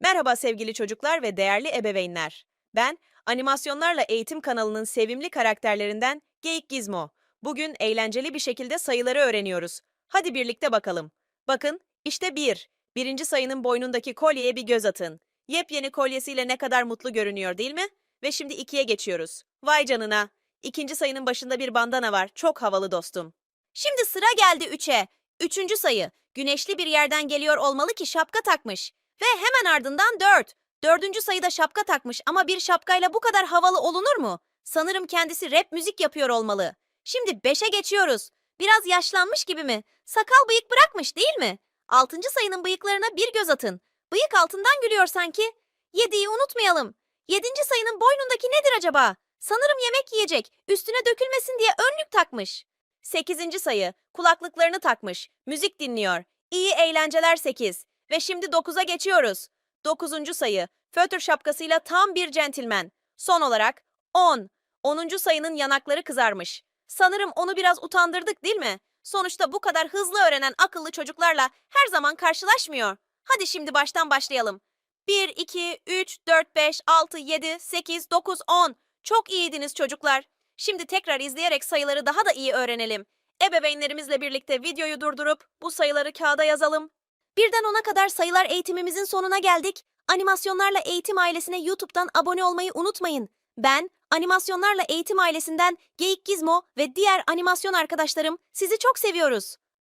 Merhaba sevgili çocuklar ve değerli ebeveynler. Ben Animasyonlarla Eğitim kanalının sevimli karakterlerinden Geyik Gizmo. Bugün eğlenceli bir şekilde sayıları öğreniyoruz. Hadi birlikte bakalım. Bakın, işte bir. Birinci sayının boynundaki kolyeye bir göz atın. Yepyeni kolyesiyle ne kadar mutlu görünüyor değil mi? Ve şimdi ikiye geçiyoruz. Vay canına. İkinci sayının başında bir bandana var. Çok havalı dostum. Şimdi sıra geldi üçe. Üçüncü sayı. Güneşli bir yerden geliyor olmalı ki şapka takmış. Ve hemen ardından dört. Dördüncü sayıda şapka takmış ama bir şapkayla bu kadar havalı olunur mu? Sanırım kendisi rap müzik yapıyor olmalı. Şimdi beşe geçiyoruz. Biraz yaşlanmış gibi mi? Sakal bıyık bırakmış değil mi? Altıncı sayının bıyıklarına bir göz atın. Bıyık altından gülüyor sanki. Yediği unutmayalım. Yedinci sayının boynundaki nedir acaba? Sanırım yemek yiyecek. Üstüne dökülmesin diye önlük takmış. Sekizinci sayı. Kulaklıklarını takmış. Müzik dinliyor. İyi eğlenceler sekiz. Ve şimdi dokuza geçiyoruz. Dokuzuncu sayı. Fötr şapkasıyla tam bir centilmen. Son olarak 10. Onuncu sayının yanakları kızarmış. Sanırım onu biraz utandırdık değil mi? Sonuçta bu kadar hızlı öğrenen akıllı çocuklarla her zaman karşılaşmıyor. Hadi şimdi baştan başlayalım. 1, 2, 3, 4, 5, 6, 7, 8, 9, 10. Çok iyiydiniz çocuklar. Şimdi tekrar izleyerek sayıları daha da iyi öğrenelim. Ebeveynlerimizle birlikte videoyu durdurup bu sayıları kağıda yazalım. Birden ona kadar sayılar eğitimimizin sonuna geldik. Animasyonlarla Eğitim ailesine YouTube'dan abone olmayı unutmayın. Ben, Animasyonlarla Eğitim ailesinden Geyik Gizmo ve diğer animasyon arkadaşlarım sizi çok seviyoruz.